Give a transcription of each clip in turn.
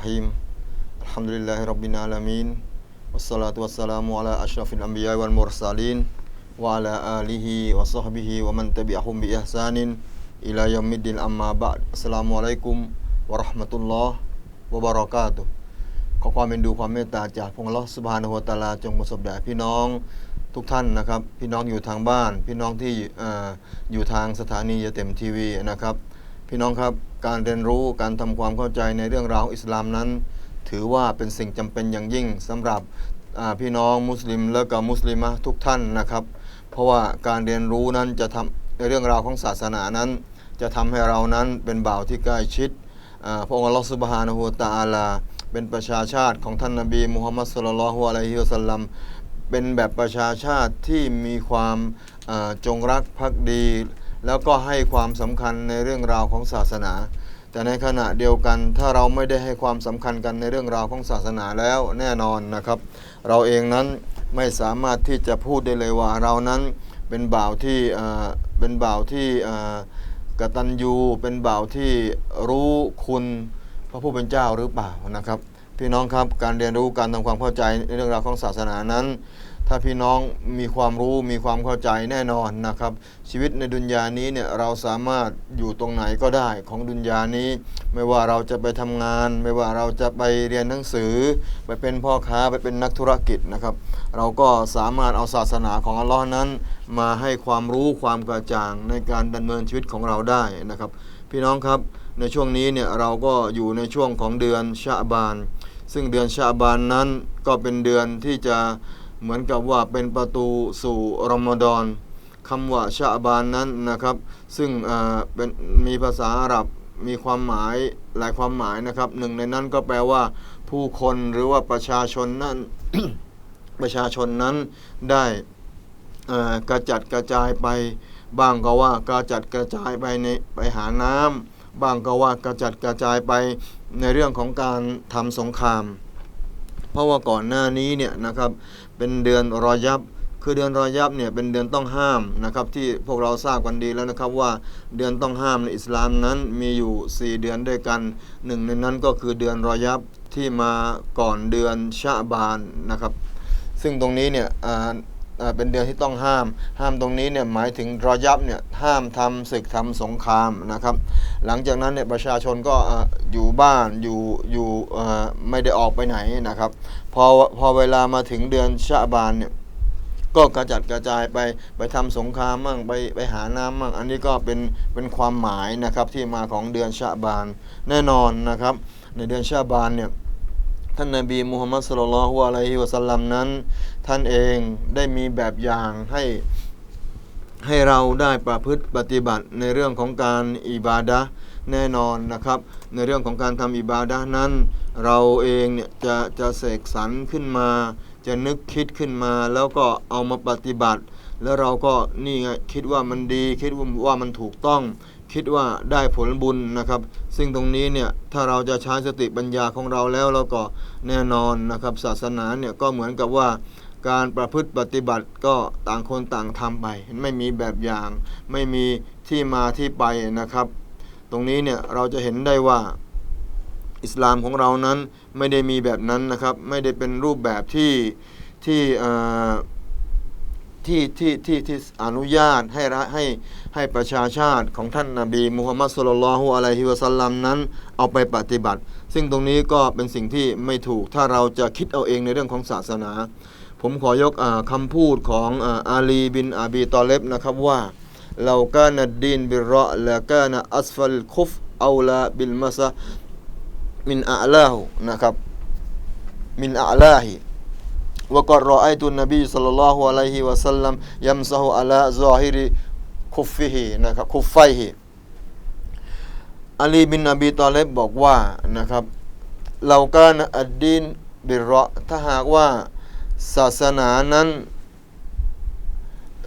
Bismillahirrahmanirrahim Alhamdulillahi Rabbil Alamin Wassalatu wassalamu ala ashrafil anbiya wal mursalin Wa ala alihi wa sahbihi wa man tabi'ahum bi ihsanin Ila yaumiddin amma ba'd Assalamualaikum warahmatullahi wabarakatuh ขอความเป็นดูความเมตตาจากพระองค์ลอสุบฮานหัวตาลาจงประสบแด่พี่น้องทุกท่านนะครับ พี่น้องอยู่ทางบ้าน พี่น้องที่อยู่ทางสถานียเต็มทีวีนะครับ พี่น้องครับ การเรียนรู้การทำความเข้าใจในเรื่องราวอิสลามนั้น ถือว่าเป็นสิ่งจำเป็นอย่างยิ่งสำหรับพี่น้องมุสลิมและก็มุสลิมะทุกท่านนะครับ เพราะว่าการเรียนรู้นั้นจะทำในเรื่องราวของศาสนานั้น จะทำให้เรานั้นเป็นบ่าวที่ใกล้ชิดอ่าพระองค์อัลลอฮฺสุบฮานะฮูวตะอาลา เป็นประชาชาติของท่านนบีมุฮัมมัดสุลลัลฮุอะลัยฮิวสัลลัมเป็นแบบประชาชาติที่มีความจงรักภักดี แล้วก็ให้ความสำคัญในเรื่องราวของศาสนา แต่ในขณะเดียวกันถ้าเราไม่ได้ให้ความสำคัญกันในเรื่องราวของศาสนาแล้วแน่นอนนะครับ เราเองนั้นไม่สามารถที่จะพูดได้เลยว่าเรานั้นเป็นบ่าวที่อ่าเป็นบ่าวที่อ่ากตัญญูเป็นบ่าวที่รู้คุณพระผู้เป็นเจ้าหรือเปล่านะครับ พี่น้องครับการเรียนรู้การทำความเข้าใจในเรื่องราวของศาสนานั้น ถ้าพี่น้องมีความรู้มีความเข้าใจแน่นอนนะครับ ชีวิตในดุนยานี้เนี่ยเราสามารถอยู่ตรงไหนก็ได้ของดุนยานี้ ไม่ว่าเราจะไปทำงาน ไม่ว่าเราจะไปเรียนหนังสือ ไปเป็นพ่อค้าไปเป็นนักธุรกิจนะครับ เราก็สามารถเอาศาสนาของอัลลอฮ์นั้น มาให้ความรู้ความกระจ่างในการดำเนินชีวิตของเราได้นะครับ พี่น้องครับในช่วงนี้เนี่ยเราก็อยู่ในช่วงของเดือนชะบาน ซึ่งเดือนชาบานนั้นก็เป็นเดือนที่จะ เหมือนกับว่าเป็นประตูสู่รอมฎอนคำว่าชาบานนั้นนะครับ ซึ่งเป็นมีภาษาอาหรับมีความหมายหลายความหมายนะครับหนึ่งในนั้นก็แปลว่า ผู้คนหรือว่าประชาชนนั้นประชาชนนั้นได้กระจัดกระจายไป บ้างก็ว่ากระจัดกระจายไปในไปหาน้ำบ้างก็ว่ากระจัดกระจายไปในเรื่องของการทำสงคราม เพราะว่าก่อนหน้านี้เนี่ยนะครับ เป็นเดือนรอยับ คือเดือนรอยับเนี่ยเป็นเดือนต้องห้ามนะครับที่พวกเราทราบกันดีแล้วนะครับว่าเดือนต้องห้ามในอิสลามนั้นมีอยู่ 4 เดือนด้วยกันหนึ่งในนั้นก็คือเดือนรอยับที่มาก่อนเดือนชะบานนะครับ ซึ่งตรงนี้เนี่ยเป็นเดือนที่ต้องห้าม ห้ามตรงนี้เนี่ยหมายถึงรอยับเนี่ยห้ามทำศึกทำสงครามนะครับ หลังจากนั้นเนี่ยประชาชนก็อยู่บ้านอยู่อยู่ไม่ได้ออกไปไหนนะครับ พอพอเวลามาถึงเดือนชะบานเนี่ยก็กระจัดกระจายไปไปทำสงครามมั่งไปไปหาน้ำมั่งอันนี้ก็เป็นเป็นความหมายนะครับที่มาของเดือนชะบานแน่นอนนะครับ ในเดือนชะบานเนี่ยท่านนบีมูฮัมมัดสุลลัลฮุอะลัยฮิวะสัลลัมนั้น ท่านเองได้มีแบบอย่างให้ให้เราได้ประพฤติปฏิบัติในเรื่องของการอิบาดะแน่นอนนะครับ ในเรื่องของการทำอิบาดะนั้น เราเองเนี่ยจะจะเสกสรรขึ้นมา จะนึกคิดขึ้นมา แล้วก็เอามาปฏิบัติ แล้วเราก็นี่ไงคิดว่ามันดี คิดว่าว่ามันถูกต้อง คิดว่าได้ผลบุญนะครับ ซึ่งตรงนี้เนี่ยถ้าเราจะใช้สติปัญญาของเราแล้วแล้วก็แน่นอนนะครับ ศาสนาเนี่ยก็เหมือนกับว่าการประพฤติปฏิบัติก็ต่างคนต่างทำไป ไม่มีแบบอย่าง ไม่มีที่มาที่ไปนะครับ ตรงนี้เนี่ยเราจะเห็นได้ว่า อิสลามของเรานั้นไม่ได้มีแบบนั้นนะครับ ไม่ได้เป็นรูปแบบที่ที่ที่ที่ที่ที่อนุญาตให้ระให้ให้ประชาชาติของท่านนาบีมุฮัมมัดสุลลัลฮุอะลัยฮิวะสัลลัมนั้นเอาไปปฏิบัติ ซึ่งตรงนี้ก็เป็นสิ่งที่ไม่ถูกถ้าเราจะคิดเอาเองในเรื่องของศาสนา ผมขอยกอ่าคำพูดของอาอาลีบินอาบีตอเลบนะครับว่าเรากานัดดีนบิรอและกานะอัสฟัลคุฟเอาลาบิลมาซะ มินอัลลอฮูนะครับมินอัลลอฮีว่าก็รอไอตุนนบีสัลลัลลอฮุอะลัยฮิวะสัลลัมยัมซาฮุอัลาซอฮิริคุฟฟิฮีนะครับคุฟไฟฮีอาลีบินนบีตอเลบบอกว่านะครับเราก็นอัดดินบิรอถ้าหากว่าศาสนานั้น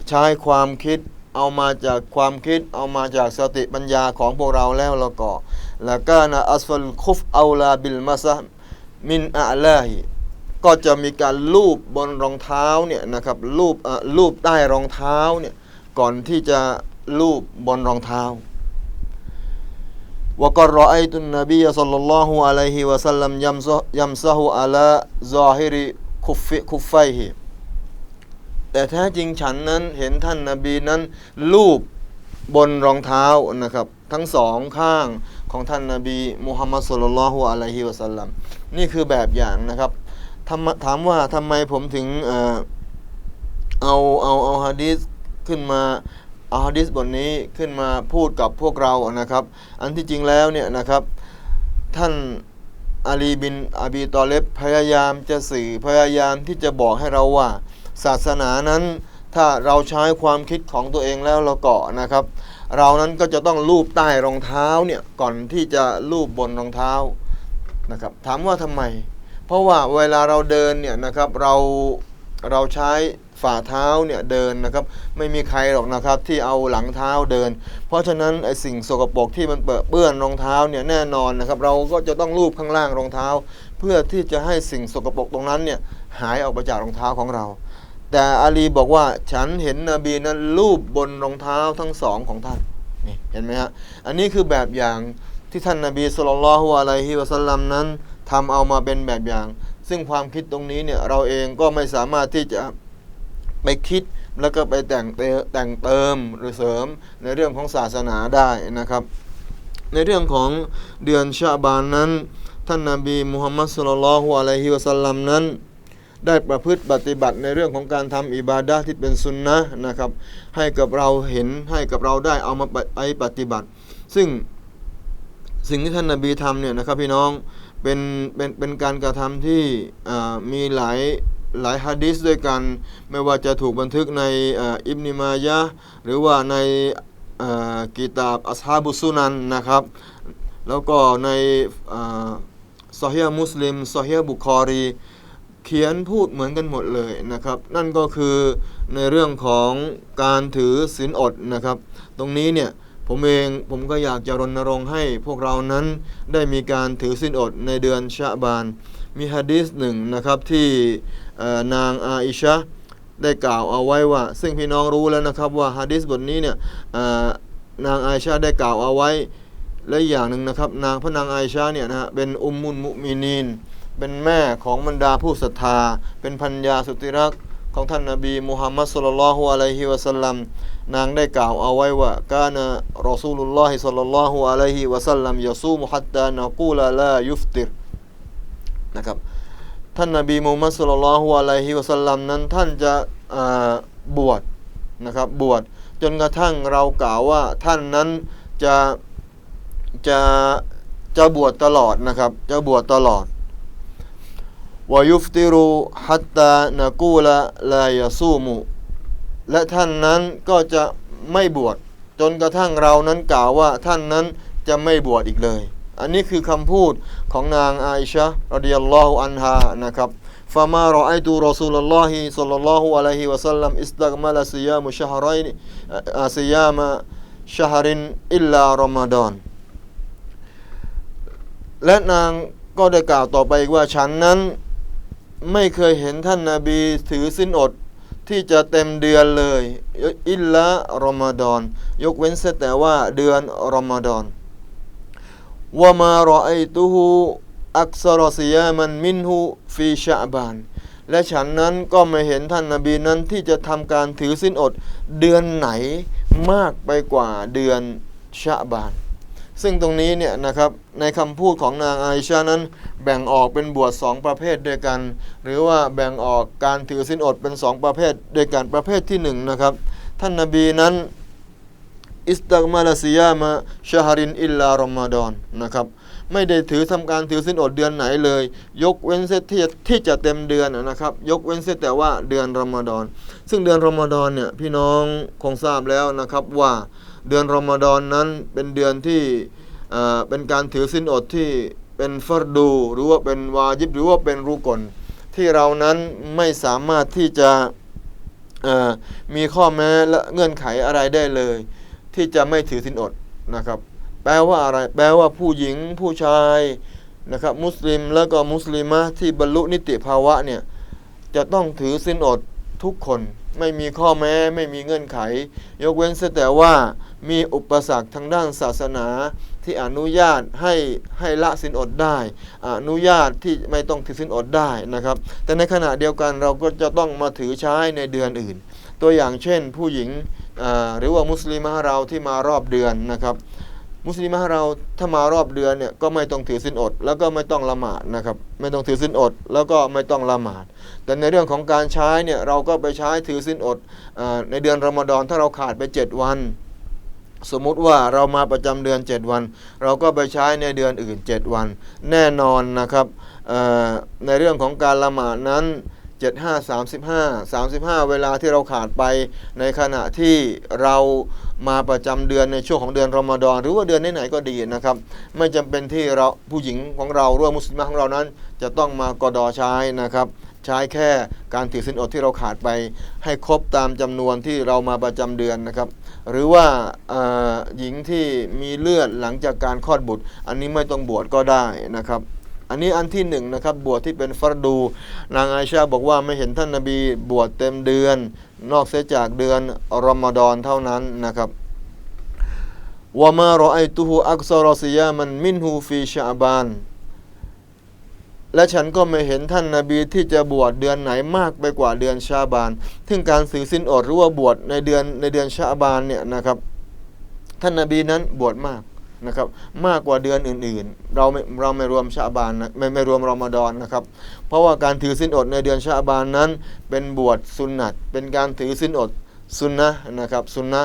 ใช้ความคิดเอามาจากความคิดเอามาจากสติปัญญาของพวกเราแล้วเราก็ ละกานาอัสฟัลคุฟเอาลาบิลมาซามินอาลาฮิก็จะมีการลูบบนรองเท้าเนี่ยนะครับลูบลูบใต้รองเท้าเนี่ยก่อนที่จะลูบบนรองเท้าวกรอไอตุนนบีสัลลัลลอฮุอะลัยฮิวะสัลลัมยัมซะฮุอะลาซอฮิริคุฟฟิคุฟไฟฮิแต่แท้จริงฉันนั้นเห็นท่านนบีนั้นลูบบนรองเท้านะครับ ทั้งสองข้าง ของท่านนาบีมุฮัมมัดสุลลัลฮุอะลัยฮิวะสัลลัมนี่คือแบบอย่างนะครับถามว่าทำไมผมถึงเออเอาเอาเอาฮะดีษขึ้นมาเอาฮะดีษบทนี้ขึ้นมาพูดกับพวกเรานะครับ อันที่จริงแล้วเนี่ยนะครับ ท่านอาลีบินอบีตอเลบพยายามจะสื่อพยายามที่จะบอกให้เราว่า ศาสนานั้นถ้าเราใช้ความคิดของตัวเองแล้วเราเกาะนะครับ เรานั้นก็จะต้องลูบใต้รองเท้าเนี่ยก่อนที่จะลูบบนรองเท้านะครับถามว่าทำไม เพราะว่าเวลาเราเดินเนี่ยนะครับเราเราใช้ฝ่าเท้าเนี่ยเดินนะครับไม่มีใครหรอกนะครับที่เอาหลังเท้าเดิน เพราะฉะนั้นไอสิ่งสกปรกที่มันเปื้อนเปื้อนรองเท้าเนี่ยแน่นอนนะครับเราก็จะต้องลูบข้างล่างรองเท้า เพื่อที่จะให้สิ่งสกปรกตรงนั้นเนี่ยหายออกไปจากรองเท้าของเรา แต่อาลีบอกว่าฉันเห็นนบีนั้นลูบบนรองเท้าทั้งสองของท่านนี่เห็นไหมฮะอันนี้คือแบบอย่างที่ท่านนบีสุลต่านละฮ์อะลัยฮิวะสัลลัมนั้นทำเอามาเป็นแบบอย่าง ซึ่งความคิดตรงนี้เนี่ยเราเองก็ไม่สามารถที่จะไปคิดแล้วก็ไปแต่งเติมแต่งเติมหรือเสริมในเรื่องของศาสนาได้นะครับ ในเรื่องของเดือนชาบานนั้น ท่านนาบีมุฮัมมัดสุลลัลฮุอะลัยฮิวะสัลลัมนั้น ได้ประพฤติปฏิบัติในเรื่องของการทำอิบาดะที่เป็นสุนนะนะครับ ให้กับเราเห็นให้กับเราได้เอามาไปปฏิบัติ ซึ่งสิ่งที่ท่านนาบีทำเนี่ยนะครับพี่น้องเป็นเป็นเป็นการกระทำที่มีหลายหลายฮะดิษด้วยกัน ไม่ว่าจะถูกบันทึกในอิบนิมายะหรือว่าในกิตาบอัสฮาบุสุนันนะครับ แล้วก็ในซอฮีฮ์มุสลิมซอฮีฮ์บุคอรี เขียนพูดเหมือนกันหมดเลยนะครับ นั่นก็คือในเรื่องของการถือศีลอดนะครับ ตรงนี้เนี่ยผมเองผมก็อยากจะรณรงค์ให้พวกเรานั้นได้มีการถือศีลอดในเดือนชะบาน มีฮะดีษหนึ่งนะครับที่นางอาอิชะได้กล่าวเอาไว้ว่า ซึ่งพี่น้องรู้แล้วนะครับว่าฮะดีษบทนี้เนี่ยนางอาอิชะได้กล่าวเอาไว้และอย่างหนึ่งนะครับ นางพระนางอาอิชะเนี่ยนะฮะเป็นอุมมุลมุมินีน เป็นแม่ของบรรดาผู้ศรัทธา เป็นพัญญาสุติรักของท่านนาบีมุฮัมมัดสุลลัลฮุอะลัยฮิวะสัลลัมนางได้กล่าวเอาไว้ว่ากานะรอซูลุลลอฮิสัลลัลฮุอะลัยฮิวะสัลลัมยะซูมุฮัตตานะกูลาลายุฟติรนะครับท่านนาบีมุฮัมมัดสุลลัลฮุอะลัยฮิวะสัลลัมนั้นท่านจะบวชนะครับบวชจนกระทั่งเรากล่าวว่าท่านนั้นจะจะจะบวชตลอดนะครับจะบวชตลอด วายุฟติรุฮัตตานะกูละลายาซูมุและท่านนั้นก็จะไม่บวชจนกระทั่งเรานั้นกล่าวว่าท่านนั้นจะไม่บวชอีกเลย อันนี้คือคำพูดของนางอาอิชะรดิยัลลอฮุอันฮานะครับฟามารอไอตูรอซูลลอฮิสัลลัลลอฮุอะลัยฮิวะสัลลัมอิสตักมาลซิยามุชะฮรัยนอาซิยามะชะฮรินอิลลารอมฎอนและนางก็ได้กล่าวต่อไปอีกว่าฉันนั้น ไม่เคยเห็นท่านนาบีถือสิ้นอดที่จะเต็มเดือนเลย อิลละรอมฎอน ยกเว้นแต่ว่าเดือนรอมฎอนวะมารอไอตุฮูอักษรซิยามันมินฮูฟีชะบาน และฉันนั้นก็ไม่เห็นท่านนาบีนั้นที่จะทำการถือสิ้นอดเดือนไหนมากไปกว่าเดือนชะบาน ซึ่งตรงนี้เนี่ยนะครับในคำพูดของนางอาอิชานั้น แบ่งออกเป็นบวชสองประเภทด้วยกัน หรือว่าแบ่งออกการถือสินอดเป็นสองประเภทด้วยกันประเภทที่หนึ่งนะครับท่านนาบีนั้นอิสตักมาลาซิยามะชาฮรินอิลลารอมฎอนนะครับไม่ได้ถือทำการถือสินอดเดือนไหนเลย ยกเว้นเสียที่ที่จะเต็มเดือนนะครับ ยกเว้นเสียแต่ว่าเดือนรอมฎอนซึ่งเดือนรอมฎอนเนี่ยพี่น้องคงทราบแล้วนะครับว่า เดือนรอมฎอนนั้นเป็นเดือนที่เป็นการถือสินอดที่เป็นฟัรดูหรือว่าเป็นวาจิบหรือว่าเป็นรุกลที่เรานั้นไม่สามารถที่จะมีข้อแม้และเงื่อนไขอะไรได้เลย ที่จะไม่ถือสินอดนะครับ แปลว่าอะไร แปลว่าผู้หญิงผู้ชายนะครับมุสลิมแล้วก็มุสลิมะที่บรรลุนิติภาวะเนี่ยจะต้องถือสินอดทุกคน ไม่มีข้อแม้ไม่มีเงื่อนไข ยกเว้นแต่ว่า มีอุปสรรคทางด้านศาสนาที่อนุญาตให้ให้ละสินอดได้ อนุญาตที่ไม่ต้องถือสินอดได้นะครับ แต่ในขณะเดียวกันเราก็จะต้องมาถือใช้ในเดือนอื่น ตัวอย่างเช่น ผู้หญิงหรือว่ามุสลิมะเราที่มารอบเดือนนะครับมุสลิมะเราถ้ามารอบเดือนเนี่ยก็ไม่ต้องถือสินอด แล้วก็ไม่ต้องละหมาดนะครับไม่ต้องถือสินอด แล้วก็ไม่ต้องละหมาด แต่ในเรื่องของการใช้เนี่ยเราก็ไปใช้ถือสินอดอในเดือนรอมฎอนถ้าเราขาดไป 7 วัน สมมุติว่าเรามาประจำเดือน 7 วัน เราก็ไปใช้ในเดือนอื่น 7 วัน แน่นอนนะครับในเรื่องของการละหมาดนั้น 75 35 35 เวลาที่เราขาดไปในขณะที่เรามาประจำเดือนในช่วงของเดือนรอมฎอนหรือว่าเดือนไหนๆก็ดีนะครับ ไม่จำเป็นที่เราผู้หญิงของเราหรือว่ามุสลิมของเรานั้น จะต้องมากอดอใช้นะครับใช้แค่การถือสินอดที่เราขาดไปให้ครบตามจำนวนที่เรามาประจำเดือนนะครับ หรือว่าหญิงที่มีเลือดหลังจากการคลอดบุตร อันนี้ไม่ต้องบวชก็ได้นะครับ อันนี้อันที่หนึ่งนะครับบวชที่เป็นฟัรดู นางอาอิชาบอกว่าไม่เห็นท่านนาบีบวชเต็มเดือน นอกเสียจากเดือนรอมฎอนเท่านั้นนะครับวะมารอไอตุฮูอักซอรอซิยามันมินฮูฟีชาบาน และฉันก็ไม่เห็นท่านนาบีที่จะบวชเดือนไหนมากไปกว่าเดือนชาบานถึงการสือสินอดหรือว่าบวชในเดือนในเดือนชาบานเนี่ยนะครับ ท่านนาบีนั้นบวชมากนะครับมากกว่าเดือนอื่นๆ เราไม่เราไม่รวมชาบานนะไม่ไม่รวมรอมฎอนนะครับ เพราะว่าการถือสินอดในเดือนชาบานนั้น เป็นบวชสุนนัตเป็นการถือสินอดสุนนะนะครับสุนนะ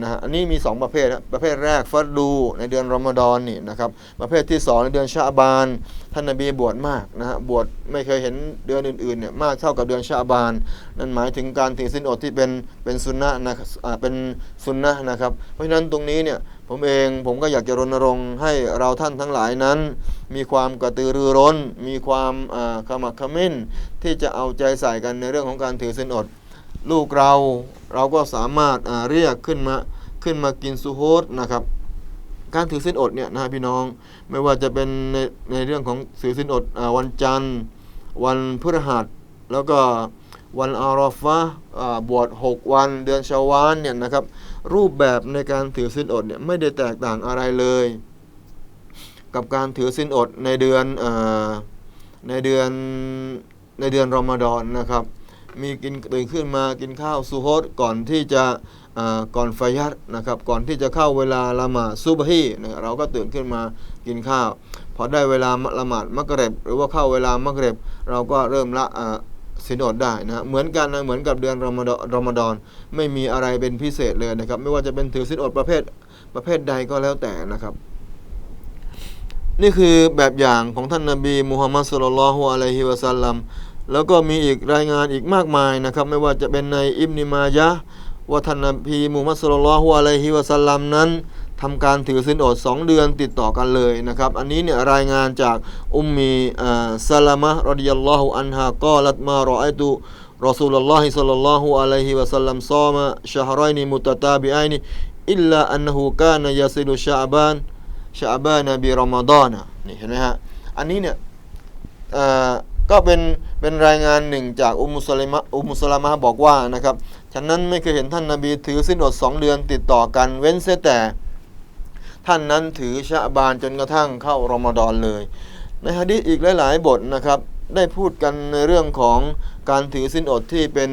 นะฮะอันนี้มี 2 ประเภทนะประเภทแรกฟัดดูในเดือนรอมฎอนนี่นะครับประเภทที่ 2 ในเดือนชาบานท่านนบีบวชมากนะฮะบวชไม่เคยเห็นเดือนอื่นๆเนี่ยมากเท่ากับเดือนชาบาน นั่นหมายถึงการถือสินอดที่เป็นเป็นสุนนะนะเป็นสุนนะนะครับ เพราะฉะนั้นตรงนี้เนี่ยผมเองผมก็อยากจะรณรงค์ให้เราท่านทั้งหลายนั้น มีความกระตือรือร้น มีความขมักขม้นที่จะเอาใจใส่กันในเรื่องของการถือสินอด ลูกเราเราก็สามารถเรียกขึ้นมาขึ้นมากินซูโฮดนะครับ การถือสินอดเนี่ยนะพี่น้องไม่ว่าจะเป็นในในเรื่องของถือสินอดอวันจันทร์ วันพฤหัสแล้วก็วันอารอฟะบวช6 วันเดือนชาวานเนี่ยนะครับ รูปแบบในการถือสินอดเนี่ยไม่ได้แตกต่างอะไรเลย กับการถือสินอดในเดือนอในเดือนในเดือนรอมฎอนนะครับ มีกินตื่นขึ้นมากินข้าวซูโฮดก่อนที่จะก่อนไฟยัดนะครับก่อนที่จะเข้าเวลาละหมาดซุบฮีนะเราก็ตื่นขึ้นมากินข้าวพอได้เวลาละหมาดมักเร็บหรือว่าเข้าเวลามักเร็บเราก็เริ่มละสินอดได้นะฮะเหมือนกันนะเหมือนกับเดือนรอมฎอนรอมฎอนไม่มีอะไรเป็นพิเศษเลยนะครับ ไม่ว่าจะเป็นถือสินอดประเภทประเภทใดก็แล้วแต่นะครับ นี่คือแบบอย่างของท่านนบีมุฮัมมัดสุลลัลฮุอะลัยฮิวะสัลลัม แล้วก็มีอีกรายงานอีกมากมายนะครับ ไม่ว่าจะเป็นในอิบนิมายะว่าท่านนบีมุฮัมมัดสุลลัลลอฮุอะลัยฮิวะสัลลัมนั้นทำการถือศีลอด 2 เดือนติดต่อกันเลยนะครับ อันนี้เนี่ยรายงานจากอุมมีอ่ซาลามะรอดิยัลลอฮุอันฮากอลัตมารอไอตุรอซูลุลลอฮิศ็อลลัลลอฮุอะลัยฮิวะสัลลัมซอมะชะฮรอยนิมุตตาบิอัยนิอิลลาอันฮุกานยาซิลุชะอ์บานชาบานาบีรอมฎอนนี่เห็นไหมฮะ อันนี้เนี่ยเอ่อ ก็เป็นเป็นรายงานหนึ่งจากอุมุสลิมะอุมุสลามะบอกว่านะครับฉะนั้นไม่เคยเห็นท่านนาบีถือสิ้นอดสองเดือนติดต่อกันเว้นเสียแต่ ท่านนั้นถือชาบานจนกระทั่งเข้ารอมฎอนเลย ในฮะดีษอีกหลาย ๆ บทนะครับ ได้พูดกันในเรื่องของการถือสิ้นอดที่เป็น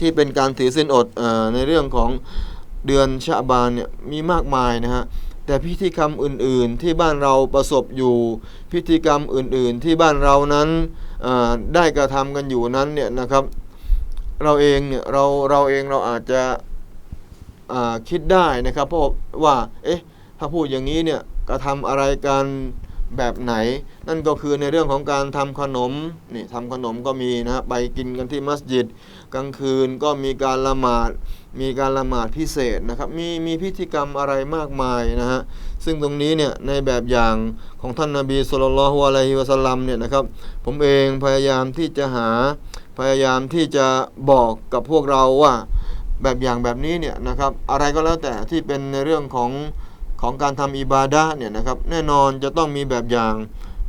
ที่เป็นการถือสิ้นอดอในเรื่องของเดือนชาบานเนี่ยมีมากมายนะฮะ แต่พิธีกรรมอื่นๆที่บ้านเราประสบอยู่ พิธีกรรมอื่นๆที่บ้านเรานั้นได้กระทำกันอยู่นั้นเนี่ยนะครับ เราเองเนี่ยเราเราเองเราอาจจะคิดได้นะครับเพราะว่าเอ๊ะถ้าพูดอย่างนี้เนี่ยกระทำอะไรกัน แบบไหน นั่นก็คือในเรื่องของการทำขนมนี่ทำขนมก็มีนะฮะไปกินกันที่มัสยิด กลางคืนก็มีการละหมาด มีการละหมาดพิเศษนะครับมีมีพิธีกรรมอะไรมากมายนะฮะซึ่งตรงนี้เนี่ยในแบบอย่างของท่านนาบีสุลต่านละฮ์อะลัยฮิวะสลัมเนี่ยนะครับผมเองพยายามที่จะหาพยายามที่จะบอกกับพวกเราว่าแบบอย่างแบบนี้เนี่ยนะครับอะไรก็แล้วแต่ที่เป็นในเรื่องของ ของการทำอิบาดะเนี่ยนะครับแน่นอนจะต้องมีแบบอย่าง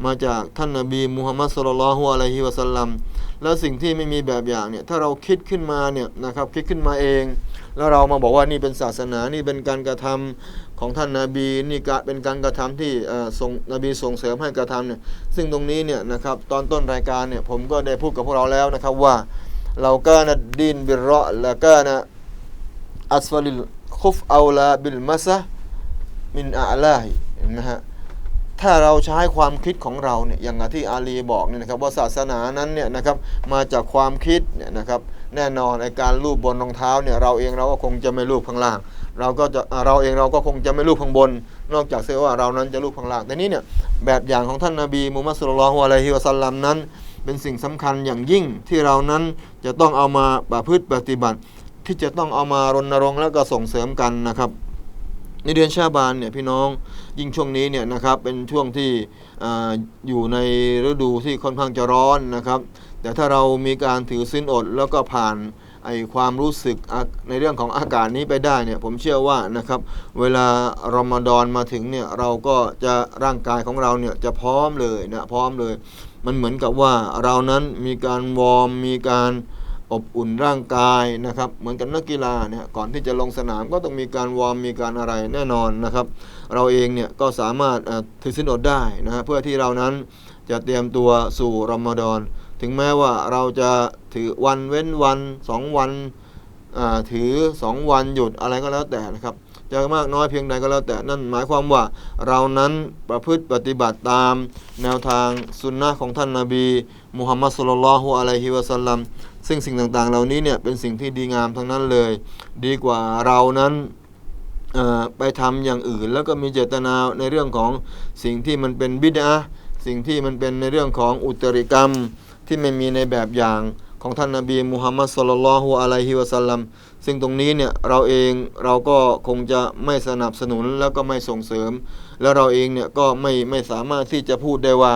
มาจากท่านนาบีมุฮัมมัดสุลลัลฮุอะลัยฮิวะสัลลัมแล้วสิ่งที่ไม่มีแบบอย่างเนี่ยถ้าเราคิดขึ้นมาเนี่ยนะครับคิดขึ้นมาเอง แล้วเรามาบอกว่านี่เป็นศาสนานี่เป็นการกระทำของท่านนาบีนี่กะเป็นการกระทำที่อ่อส่งนบีส่งเสริมให้กระทำเนี่ยซึ่งตรงนี้เนี่ยนะครับตอนต้นรายการเนี่ยผมก็ได้พูดกับพวกเราแล้วนะครับว่าเราก็นะดินบิรเราและก็นะอัสฟาลิลคุฟเอาลาบิลมัสะ มินอาลาฮิเห็นไหมฮะถ้าเราใช้ความคิดของเราเนี่ยอย่างที่อาลีบอกเนี่ยนะครับว่าศาสนานั้นเนี่ยนะครับมาจากความคิดเนี่ยนะครับแน่นอนในการลูบบนรองเท้าเนี่ยเราเองเราก็คงจะไม่ลูบข้างล่าง เราก็จะเราเองเราก็คงจะไม่ลูบข้างบน นอกจากเสียว่าเรานั้นจะลูบข้างล่างแต่นี้เนี่ยแบบอย่างของท่านนาบีมุฮัมมัดสุลลัลฮุอะลัยฮิวะสัลลัมนั้น เป็นสิ่งสำคัญอย่างยิ่งที่เรานั้นจะต้องเอามาประพฤติปฏิบัติ ที่จะต้องเอามารณรงค์แล้วก็ส่งเสริมกันนะครับ ในเดือนชาบานเนี่ยพี่น้องยิ่งช่วงนี้เนี่ยนะครับเป็นช่วงที่ออยู่ในฤดูที่ค่อนข้างจะร้อนนะครับ แต่ถ้าเรามีการถือสิ้นอดแล้วก็ผ่านไอความรู้สึกในเรื่องของอากาศนี้ไปได้เนี่ยผมเชื่อว่านะครับเวลารอมฎอนมาถึงเนี่ยเราก็จะร่างกายของเราเนี่ยจะพร้อมเลยนะพร้อมเลย มันเหมือนกับว่าเรานั้นมีการวอร์มมีการ อบอุ่นร่างกายนะครับ เหมือนกับนักกีฬาเนี่ยก่อนที่จะลงสนามก็ต้องมีการวอร์มมีการอะไรแน่นอนนะครับ เราเองเนี่ยก็สามารถถือสินอดได้นะฮะเพื่อที่เรานั้นจะเตรียมตัวสู่รอมฎอนถึงแม้ว่าเราจะถือวันเว้นวันสองวันถือสองวันหยุดอะไรก็แล้วแต่นะครับ จะมากน้อยเพียงใดก็แล้วแต่นั่นหมายความว่าเรานั้นประพฤติปฏิบัติตามแนวทางสุนนะของท่านนาบีมุฮัมมัดสุลลัลฮุอะลัยฮิวะสัลลัมซึ่งสิ่งต่างๆ เหล่านี้เนี่ยเป็นสิ่งที่ดีงามทั้งนั้นเลย ดีกว่าเรานั้นไปทำอย่างอื่น แล้วก็มีเจตนาในเรื่องของสิ่งที่มันเป็นบิดาสิ่งที่มันเป็นในเรื่องของอุตริกรรมที่ไม่มีในแบบอย่างของท่านนาบีมุฮัมมัดสุลลัลฮุอะลัยฮิวะสัลลัม ซึ่งตรงนี้เนี่ยเราเองเราก็คงจะไม่สนับสนุนแล้วก็ไม่ส่งเสริม แล้วเราเองเนี่ยก็ไม่ไม่สามารถที่จะพูดได้ว่า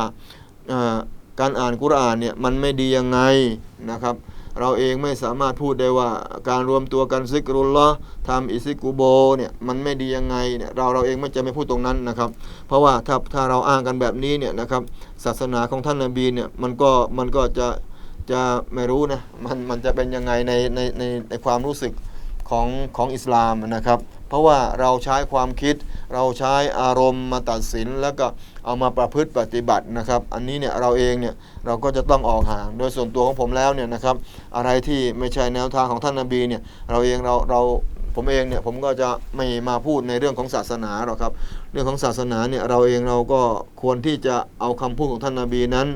การอ่านกุรอานเนี่ยมันไม่ดียังไงนะครับ เราเองไม่สามารถพูดได้ว่าการรวมตัวกันซิกรุลลอทำอิซิกุโบเนี่ยมันไม่ดียังไงเนี่ยเราเราเองไม่จะไม่พูดตรงนั้นนะครับ เพราะว่าถ้าถ้าเราอ้างกันแบบนี้เนี่ยนะครับศาสนาของท่านนบีเนี่ยมันก็มันก็จะ จะไม่รู้นะมันมันจะเป็นยังไงในในในในความรู้สึกของของอิสลามนะครับ เพราะว่าเราใช้ความคิด เราใช้อารมณ์มาตัดสิน แล้วก็เอามาประพฤติปฏิบัตินะครับ อันนี้เนี่ยเราเองเนี่ยเราก็จะต้องออกห่าง โดยส่วนตัวของผมแล้วเนี่ยนะครับ อะไรที่ไม่ใช่แนวทางของท่านนบีเนี่ยเราเองเราเรา ผมเองเนี่ยผมก็จะไม่มาพูดในเรื่องของศาสนาหรอกครับ เรื่องของศาสนาเนี่ยเราเองเราก็ควรที่จะเอาคำพูดของท่านนาบีนั้น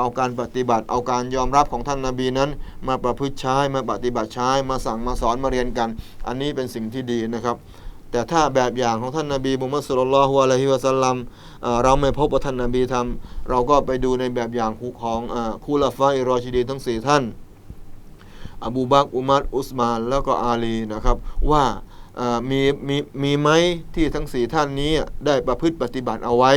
เอาการปฏิบัติเอาการยอมรับของท่านนาบีนั้น มาประพฤติใช้มาปฏิบัติใช้มาสั่งมาสอนมาเรียนกัน อันนี้เป็นสิ่งที่ดีนะครับแต่ถ้าแบบอย่างของท่านนาบีมุฮัมมัดสุลลัลฮุอะลัยฮิวะสัลลัมเราไม่พบว่าท่านนาบีทำเราก็ไปดูในแบบอย่างของอคูลาฟาอิรอชิดีทั้งสี่ท่าน อบูบักอุมัรอุสมาน แล้วก็อาลีนะครับว่ามีมีมีไหมที่ทั้งสี่ท่านนี้ได้ประพฤติปฏิบัติเอาไว้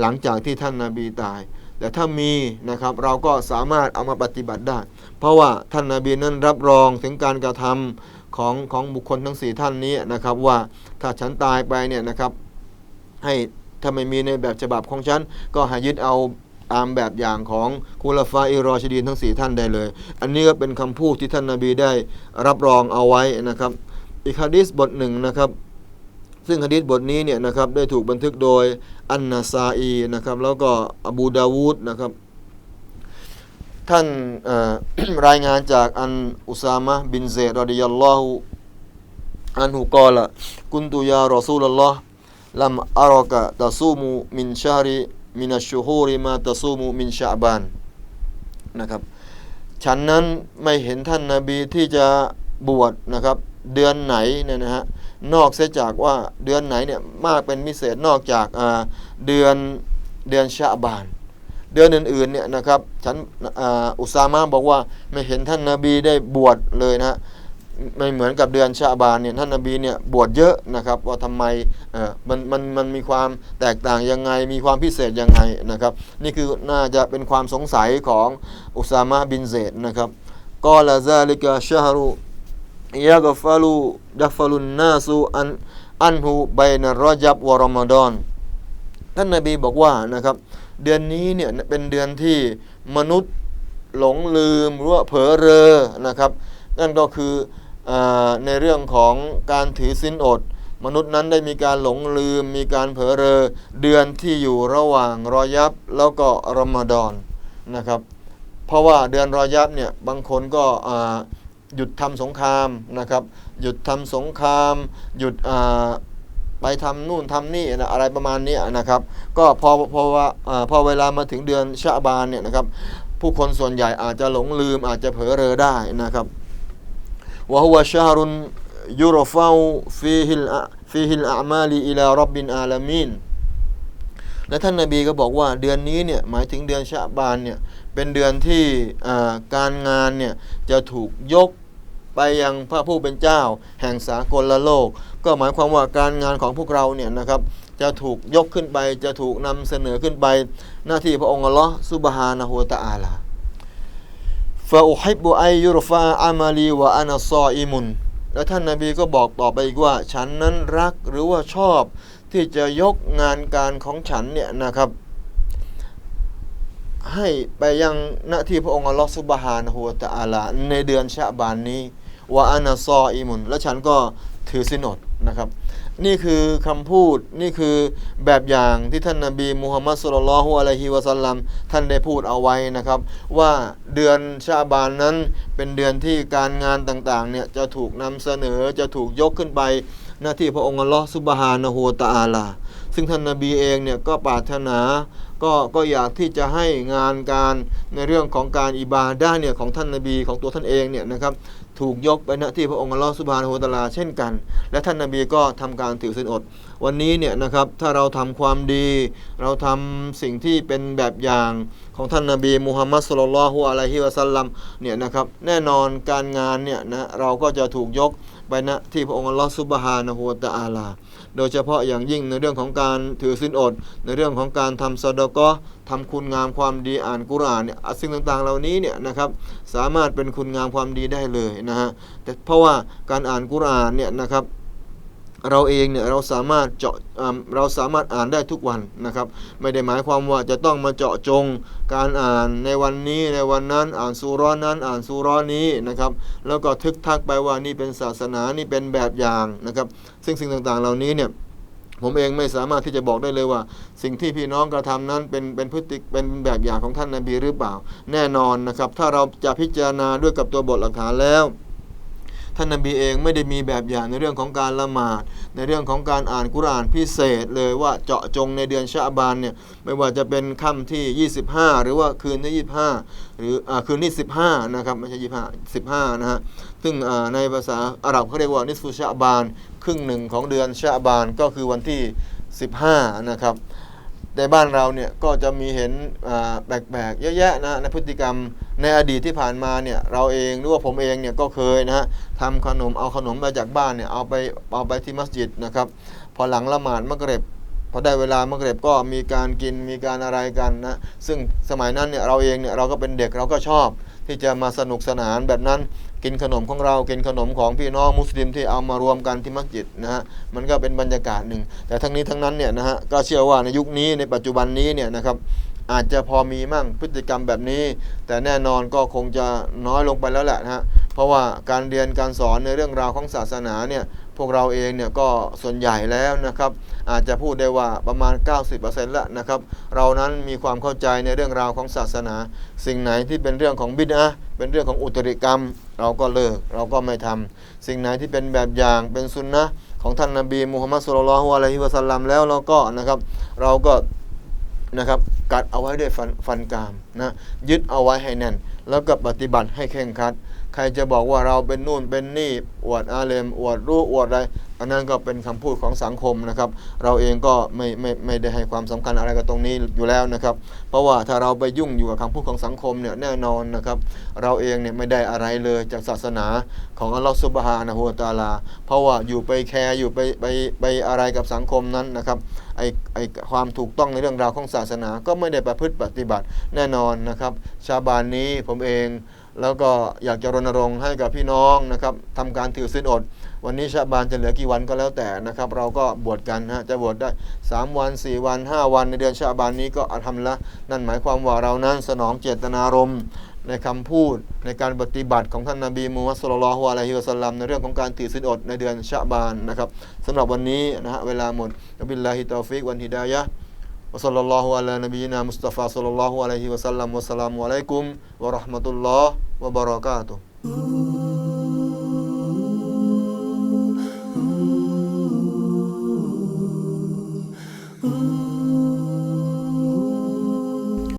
หลังจากที่ท่านนาบีตาย แต่ถ้ามีนะครับเราก็สามารถเอามาปฏิบัติได้ เพราะว่าท่านนาบีนั้นรับรองถึงการกระทำของของบุคคลทั้งสี่ท่านนี้นะครับว่าถ้าฉันตายไปเนี่ยนะครับให้ถ้าไม่มีในแบบฉบับของฉัน ก็ห้ยึดเอา ตามแบบอย่างของคุลฟาอิรอชดีนทั้ง 4 ท่านได้เลย อันนี้ก็เป็นคำพูดที่ท่านนาบีได้รับรองเอาไว้นะครับ อีกฮะดิษบทหนึ่งนะครับ ซึ่งฮะดิษบทนี้เนี่ยนะครับได้ถูกบันทึกโดยอันนาซาอีนะครับแล้วก็อบูดาวูดนะครับท่านรายงานจากอันอุซามะบินเซดรดิยัลลอฮุอันฮุกอละกุนตุยารอซูลลอฮ์ลัมอารอกะตะซูมูมินชาริ มินัชชูฮูริมาตะซูมูมินชาบานนะครับฉันนั้นไม่เห็นท่านนาบีที่จะบวชนะครับ เดือนไหนเนี่ยนะฮะนอกเสียจากว่าเดือนไหนเนี่ยมากเป็นพิเศษนอกจากเดือนเดือนชาบาน เดือนอื่นๆเนี่ยนะครับฉันอ,อุซามะบอกว่าไม่เห็นท่านนาบีได้บวชเลยนะฮะ ไม่เหมือนกับเดือนชาบานเนี่ยท่านนบีเนี่ยบวชเยอะนะครับว่าทำไมเออมันมันมันมีความแตกต่างยังไงมีความพิเศษยังไงนะครับ นี่คือน่าจะเป็นความสงสัยของอุซามะบินเซดนะครับกอลาซาลิกะชะฮรุยะกฟาลูดัฟลุนนาสุอันอันหูไบนรอจับวรอมฎอนท่านนบีบอกว่านะครับเดือนนี้เนี่ยเป็นเดือนที่มนุษย์หลงลืมหรือว่าเผลอเรอนะครับ นั่นก็คือ ในเรื่องของการถือศีลอด มนุษย์นั้นได้มีการหลงลืม มีการเผลอเรอเดือนที่อยู่ระหว่างรอยับแล้วก็รอมฎอนนะครับ เพราะว่าเดือนรอยับเนี่ยบางคนก็หยุดทำสงครามนะครับ หยุดทำสงคราม หยุดไปทำนู่นทำนี่นะอะไรประมาณนี้นะครับ ก็พอพอว่าพอเวลามาถึงเดือนชะบานเนี่ยนะครับ ผู้คนส่วนใหญ่อาจจะหลงลืมอาจจะเผลอเรอได้นะครับ วะฮุวะชาฮรุนยุรฟาฟีฮิลฟีฮิลอามาลีอิลารับบินอาลามีนและท่านนาบีก็บอกว่าเดือนนี้เนี่ยหมายถึงเดือนชะบานเนี่ยเป็นเดือนที่การงานเนี่ยจะถูกยกไปยังพระผู้เป็นเจ้า แห่งสากลโลก ก็หมายความว่าการงานของพวกเราเนี่ยนะครับจะถูกยกขึ้นไปจะถูกนำเสนอขึ้นไปหน้าที่พระองค์ลลอฮ์ซุบฮานะฮูตะอาลา ฟาอุฮิบบุอัยยุรฟาอามาลีวะอานัสซออิมุนและท่านนาบีก็บอกต่อไปอีกว่า ฉันนั้นรักหรือว่าชอบที่จะยกงานการของฉันเนี่ยนะครับ ให้ไปยังหน้าที่พระองค์อัลลอฮฺซุบฮานะฮูวตะอาลาในเดือนชะบานนี้วะอานาซออิมุนและฉันก็ถือสินอดนะครับ นี่คือคำพูดนี่คือแบบอย่างที่ท่านนาบีมุฮัมมัดสุลลัลฮุอะลัยฮิวะสัลลัมท่านได้พูดเอาไว้นะครับ ว่าเดือนชาบานนั้นเป็นเดือนที่การงานต่างๆเนี่ยจะถูกนำเสนอจะถูกยกขึ้นไปหน้าที่พระองค์อัลลอฮฺซุบฮานะฮูตะอาลาซึ่งท่านนาบีเองเนี่ยก็ปรารถนาก็ก็อยากที่จะให้งานการในเรื่องของการอิบาดะห์เนี่ยของท่านนาบีของตัวท่านเองเนี่ยนะครับ ถูกยกไปณที่พระองค์อัลลอฮฺสุบฮานะฮูวตะอาลาเช่นกัน และท่านนาบีก็ทำการถือศีลอด วันนี้เนี่ยนะครับถ้าเราทำความดี เราทำสิ่งที่เป็นแบบอย่างของท่านนาบีมุฮัมมัดสุลลัลฮุอะลัยฮิวะสัลลัมเนี่ยนะครับแน่นอนการงานเนี่ยนะเราก็จะถูกยกไปณที่พระองค์อัลลอฮฺสุบฮานะฮูวตะอาลา โดยเฉพาะอย่างยิ่งในเรื่องของการถือศีลอด ในเรื่องของการทำซาดก็ทำคุณงามความดีอ่านกุรอานเนี่ยสิ่งต่างๆ เหล่านี้เนี่ยนะครับสามารถเป็นคุณงามความดีได้เลยนะฮะแต่เพราะว่าการอ่านกุรอานเนี่ยนะครับ เราเองเนี่ยเราสามารถเจาะเราสามารถอ่านได้ทุกวันนะครับ ไม่ได้หมายความว่าจะต้องมาเจาะจงการอ่านในวันนี้ในวันนั้นอ่านซูเร้อนนั้นอ่านซูเร้อนนี้นะครับ แล้วก็ทึกทักไปว่านี่เป็นศาสนานี่เป็นแบบอย่างนะครับ ซึ่งสิ่งต่างๆเหล่านี้เนี่ยผมเองไม่สามารถที่จะบอกได้เลยว่า สิ่งที่พี่น้องกระทำนั้นเป็นเป็นพฤติเป็นแบบอย่างของท่านนบีหรือเปล่า แน่นอนนะครับ ถ้าเราจะพิจารณาด้วยกับตัวบทหลักฐานแล้ว ท่านนบีเองไม่ได้มีแบบอย่างในเรื่องของการละหมาด ในเรื่องของการอ่านกุรานพิเศษเลยว่าเจาะจงในเดือนชะบานเนี่ยไม่ว่าจะเป็นค่ำที่ 25 หรือว่าคืนที่ 25 หรืออาคืนที่ 15 นะครับไม่ใช่ 25 15 นะฮะซึ่งอ่าในภาษาอาหรับเขาเรียกว่านิสฟุชะบาน ครึ่งหนึ่งของเดือนชะบานก็คือวันที่ 15 นะครับ ในบ้านเราเนี่ยก็จะมีเห็นแปลกๆเยอะแยะนะในพฤติกรรมในอดีตที่ผ่านมาเนี่ยเราเองหรือว่าผมเองเนี่ยก็เคยนะฮะทำขนมเอาขนมมาจากบ้านเนี่ยเอาไปเอาไปที่มัสยิดนะครับพอหลังละหมาดมักเร็บพอได้เวลามักเร็บก็มีการกินมีการอะไรกันนะซึ่งสมัยนั้นเนี่ยเราเองเนี่ยเราก็เป็นเด็กเราก็ชอบที่จะมาสนุกสนานแบบนั้น กินขนมของเรากินขนมของพี่น้องมุสลิมที่เอามารวมกันที่มัสยิดนะฮะมันก็เป็นบรรยากาศหนึ่ง แต่ทั้งนี้ทั้งนั้นเนี่ยนะฮะก็เชื่อว่าในยุคนี้ในปัจจุบันนี้เนี่ยนะครับอาจจะพอมีมั่งพฤติกรรมแบบนี้ แต่แน่นอนก็คงจะน้อยลงไปแล้วแหละนะฮะเพราะว่าการเรียนการสอนในเรื่องราวของศาสนาเนี่ย พวกเราเองเนี่ยก็ส่วนใหญ่แล้วนะครับ อาจจะพูดได้ว่าประมาณ 90%แล้วนะครับ เรานั้นมีความเข้าใจในเรื่องราวของศาสนา สิ่งไหนที่เป็นเรื่องของบิดอะเป็นเรื่องของอุตริกรรม เราก็เลิกเราก็ไม่ทำสิ่งไหนที่เป็นแบบอย่างเป็นสุนนะของท่านนบีมุฮัมมัดสุลลัลฮุอะลัยฮิวะสัลลัมแล้วเราก็นะครับ เราก็นะครับกัดเอาไว้ด้วยฟันฟันกรามนะยึดเอาไว้ให้แน่น แล้วก็ปฏิบัติให้เคร่งครัด ใครจะบอกว่าเราเป็นนู่นเป็นนี่อวดอาเลมอวดรู้อวดอะไรอันนั้นก็เป็นคำพูดของสังคมนะครับ เราเองก็ไม่ไม่ไม่ได้ให้ความสำคัญอะไรกับตรงนี้อยู่แล้วนะครับ เพราะว่าถ้าเราไปยุ่งอยู่กับคำพูดของสังคมเนี่ยแน่นอนนะครับ เราเองเนี่ยไม่ได้อะไรเลยจากศาสนาของอัลลอฮฺซุบฮานะฮูตะอาลา เพราะว่าอยู่ไปแคร์อยู่ไปไปไปอะไรกับสังคมนั้นนะครับไอไอความถูกต้องในเรื่องราวของศาสนาก็ไม่ได้ประพฤติปฏิบัติแน่นอนนะครับ ชาบานนี้ผมเอง แล้วก็อยากจะรณรงค์ให้กับพี่น้องนะครับทำการถือศีลอด วันนี้ชาบานจะเหลือกี่วันก็แล้วแต่นะครับ เราก็บวชกันฮะจะบวชได้ 3 วัน 4 วัน 5 วันในเดือนชาบานนี้ก็ทำละ นั่นหมายความว่าเรานั้นสนองเจตนารมณ์ในคำพูดในการปฏิบัติของท่านนาบีมูฮัมมัดสุลลัลฮุวาลัยฮิวะสัลลัมในเรื่องของการถือศีลอดในเดือนชาบานนะครับสำหรับวันนี้นะฮะเวลาหมดบิลลาฮิตอฟิกวันฮิดายะ وصلى الله على نبينا مصطفى صلى الله عليه وسلم والسلام عليكم ورحمة الله وبركاته.